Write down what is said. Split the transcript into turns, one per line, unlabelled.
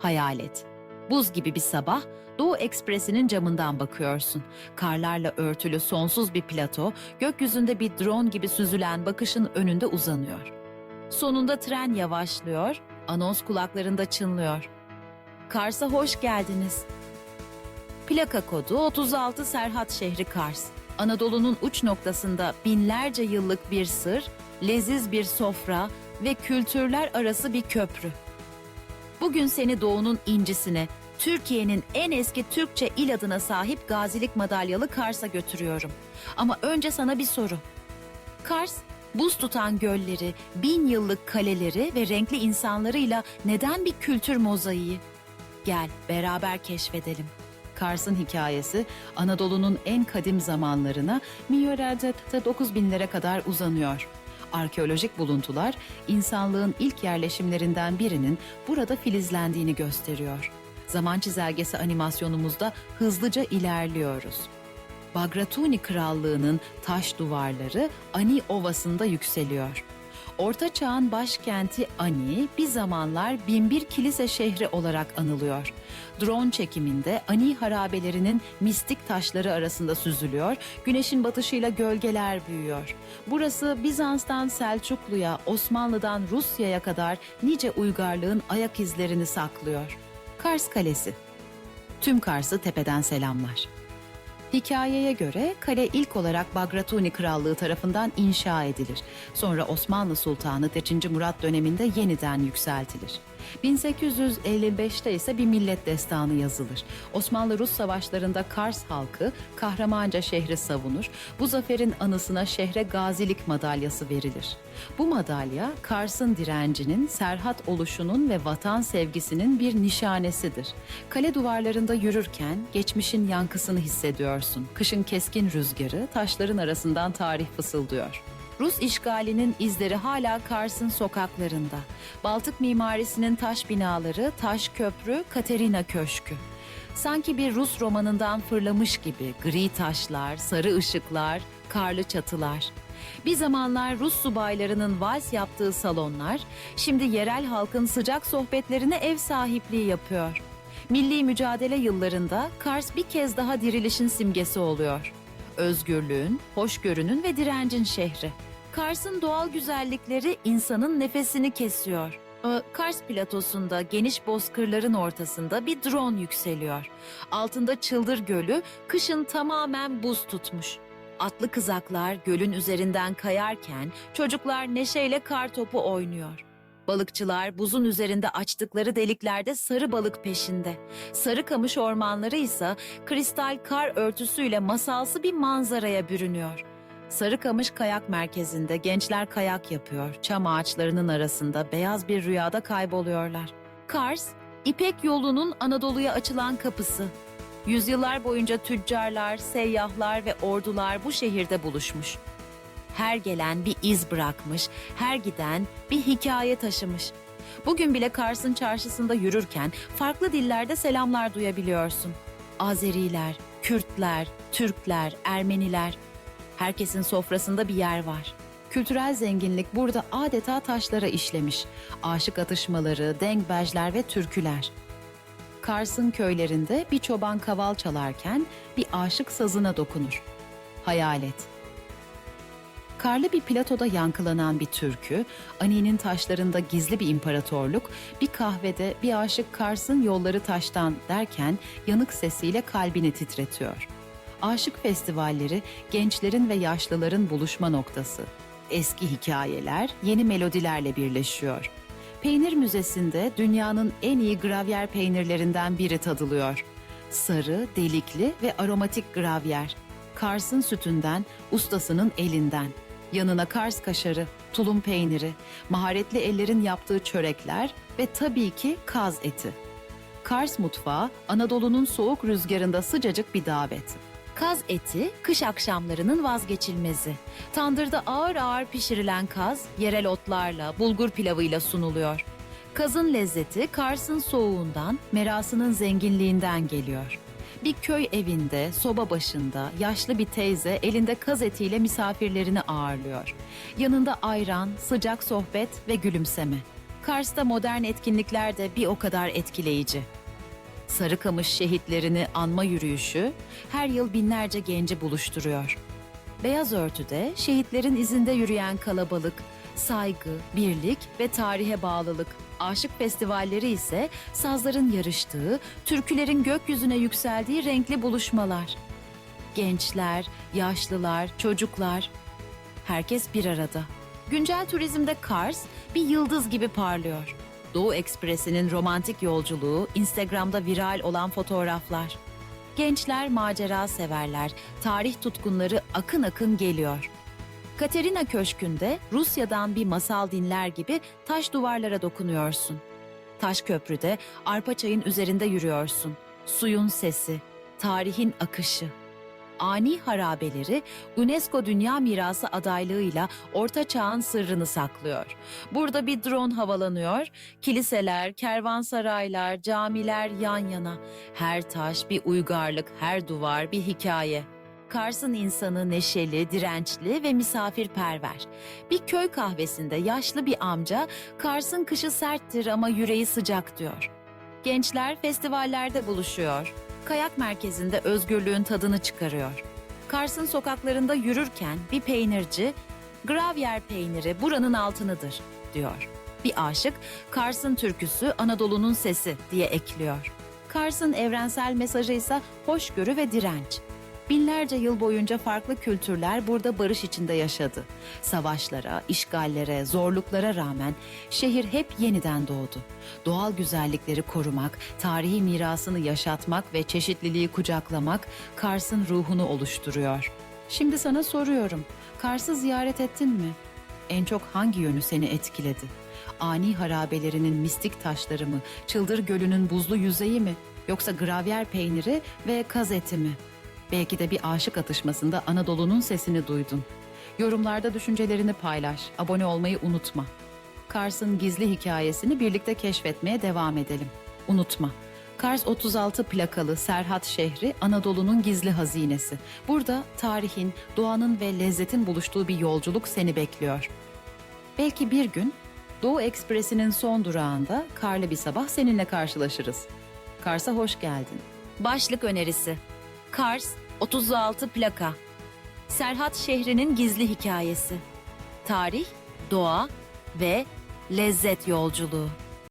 Hayal et. Buz gibi bir sabah Doğu Ekspresi'nin camından bakıyorsun. Karlarla örtülü sonsuz bir plato, gökyüzünde bir drone gibi süzülen bakışın önünde uzanıyor. Sonunda tren yavaşlıyor, anons kulaklarında çınlıyor. Kars'a hoş geldiniz. Plaka kodu 36 Serhat şehri Kars. Anadolu'nun uç noktasında binlerce yıllık bir sır, leziz bir sofra ve kültürler arası bir köprü. Bugün seni doğunun incisine, Türkiye'nin en eski Türkçe il adına sahip gazilik madalyalı Kars'a götürüyorum. Ama önce sana bir soru. Kars, buz tutan gölleri, bin yıllık kaleleri ve renkli insanlarıyla neden bir kültür mozaiği? Gel beraber keşfedelim. Kars'ın hikayesi Anadolu'nun en kadim zamanlarına milyarda 9000'lere kadar uzanıyor. Arkeolojik buluntular insanlığın ilk yerleşimlerinden birinin burada filizlendiğini gösteriyor. Zaman çizelgesi animasyonumuzda hızlıca ilerliyoruz. Bagratuni Krallığı'nın taş duvarları Ani Ovası'nda yükseliyor. Orta Çağ'ın başkenti Ani bir zamanlar binbir kilise şehri olarak anılıyor. Drone çekiminde Ani harabelerinin mistik taşları arasında süzülüyor, güneşin batışıyla gölgeler büyüyor. Burası Bizans'tan Selçuklu'ya, Osmanlı'dan Rusya'ya kadar nice uygarlığın ayak izlerini saklıyor. Kars Kalesi Tüm Kars'ı tepeden selamlar. Hikayeye göre kale ilk olarak Bagratuni Krallığı tarafından inşa edilir. Sonra Osmanlı Sultanı 3. Murat döneminde yeniden yükseltilir. 1855'te ise bir millet destanı yazılır. Osmanlı-Rus savaşlarında Kars halkı kahramanca şehri savunur. Bu zaferin anısına şehre gazilik madalyası verilir. Bu madalya Kars'ın direncinin, serhat oluşunun ve vatan sevgisinin bir nişanesidir. Kale duvarlarında yürürken geçmişin yankısını hissediyorsun. Kışın keskin rüzgarı taşların arasından tarih fısıldıyor. Rus işgalinin izleri hala Kars'ın sokaklarında. Baltık mimarisinin taş binaları, taş köprü, Katerina Köşkü. Sanki bir Rus romanından fırlamış gibi gri taşlar, sarı ışıklar, karlı çatılar. Bir zamanlar Rus subaylarının vals yaptığı salonlar, şimdi yerel halkın sıcak sohbetlerine ev sahipliği yapıyor. Milli mücadele yıllarında Kars bir kez daha dirilişin simgesi oluyor. Özgürlüğün, hoşgörünün ve direncin şehri. Kars'ın doğal güzellikleri insanın nefesini kesiyor. Ee, Kars platosunda geniş bozkırların ortasında bir drone yükseliyor. Altında Çıldır Gölü kışın tamamen buz tutmuş. Atlı kızaklar gölün üzerinden kayarken çocuklar neşeyle kar topu oynuyor. Balıkçılar buzun üzerinde açtıkları deliklerde sarı balık peşinde. Sarı kamış ormanları ise kristal kar örtüsüyle masalsı bir manzaraya bürünüyor. Sarıkamış Kayak Merkezi'nde gençler kayak yapıyor. Çam ağaçlarının arasında beyaz bir rüyada kayboluyorlar. Kars, İpek yolunun Anadolu'ya açılan kapısı. Yüzyıllar boyunca tüccarlar, seyyahlar ve ordular bu şehirde buluşmuş. Her gelen bir iz bırakmış, her giden bir hikaye taşımış. Bugün bile Kars'ın çarşısında yürürken farklı dillerde selamlar duyabiliyorsun. Azeriler, Kürtler, Türkler, Ermeniler. Herkesin sofrasında bir yer var. Kültürel zenginlik burada adeta taşlara işlemiş. Aşık atışmaları, dengbejler ve türküler. Kars'ın köylerinde bir çoban kaval çalarken bir aşık sazına dokunur. Hayal et. Karlı bir platoda yankılanan bir türkü, Ani'nin taşlarında gizli bir imparatorluk, bir kahvede bir aşık Kars'ın yolları taştan derken yanık sesiyle kalbini titretiyor. Aşık festivalleri gençlerin ve yaşlıların buluşma noktası. Eski hikayeler yeni melodilerle birleşiyor. Peynir Müzesi'nde dünyanın en iyi gravyer peynirlerinden biri tadılıyor. Sarı, delikli ve aromatik gravyer. Kars'ın sütünden, ustasının elinden. Yanına Kars kaşarı, tulum peyniri, maharetli ellerin yaptığı çörekler ve tabii ki kaz eti. Kars mutfağı Anadolu'nun soğuk rüzgarında sıcacık bir davet. Kaz eti kış akşamlarının vazgeçilmezi. Tandırda ağır ağır pişirilen kaz yerel otlarla, bulgur pilavıyla sunuluyor. Kazın lezzeti Kars'ın soğuğundan, merasının zenginliğinden geliyor. Bir köy evinde, soba başında yaşlı bir teyze elinde kaz etiyle misafirlerini ağırlıyor. Yanında ayran, sıcak sohbet ve gülümseme. Kars'ta modern etkinlikler de bir o kadar etkileyici. Sarıkamış şehitlerini anma yürüyüşü her yıl binlerce genci buluşturuyor. Beyaz örtüde şehitlerin izinde yürüyen kalabalık, saygı, birlik ve tarihe bağlılık. Aşık festivalleri ise sazların yarıştığı, türkülerin gökyüzüne yükseldiği renkli buluşmalar. Gençler, yaşlılar, çocuklar, herkes bir arada. Güncel turizmde Kars bir yıldız gibi parlıyor. Doğu Ekspresi'nin romantik yolculuğu, Instagram'da viral olan fotoğraflar. Gençler macera severler, tarih tutkunları akın akın geliyor. Katerina Köşkü'nde Rusya'dan bir masal dinler gibi taş duvarlara dokunuyorsun. Taş köprüde arpa çayın üzerinde yürüyorsun. Suyun sesi, tarihin akışı. Ani harabeleri UNESCO Dünya Mirası adaylığıyla Orta Çağ'ın sırrını saklıyor. Burada bir drone havalanıyor, kiliseler, kervansaraylar, camiler yan yana. Her taş bir uygarlık, her duvar bir hikaye. Kars'ın insanı neşeli, dirençli ve misafirperver. Bir köy kahvesinde yaşlı bir amca, Kars'ın kışı serttir ama yüreği sıcak diyor. Gençler festivallerde buluşuyor. Kayak merkezinde özgürlüğün tadını çıkarıyor. Kars'ın sokaklarında yürürken bir peynirci, gravyer peyniri buranın altınıdır diyor. Bir aşık, Kars'ın türküsü Anadolu'nun sesi diye ekliyor. Kars'ın evrensel mesajı ise hoşgörü ve direnç. Binlerce yıl boyunca farklı kültürler burada barış içinde yaşadı. Savaşlara, işgallere, zorluklara rağmen şehir hep yeniden doğdu. Doğal güzellikleri korumak, tarihi mirasını yaşatmak ve çeşitliliği kucaklamak Kars'ın ruhunu oluşturuyor. Şimdi sana soruyorum. Kars'ı ziyaret ettin mi? En çok hangi yönü seni etkiledi? Ani harabelerinin mistik taşları mı, Çıldır Gölü'nün buzlu yüzeyi mi, yoksa gravyer peyniri ve kaz eti mi? Belki de bir aşık atışmasında Anadolu'nun sesini duydun. Yorumlarda düşüncelerini paylaş, abone olmayı unutma. Kars'ın gizli hikayesini birlikte keşfetmeye devam edelim. Unutma. Kars 36 plakalı Serhat şehri Anadolu'nun gizli hazinesi. Burada tarihin, doğanın ve lezzetin buluştuğu bir yolculuk seni bekliyor. Belki bir gün Doğu Ekspresi'nin son durağında karlı bir sabah seninle karşılaşırız. Kars'a hoş geldin. Başlık önerisi. Kars 36 plaka. Serhat şehrinin gizli hikayesi. Tarih, doğa ve lezzet yolculuğu.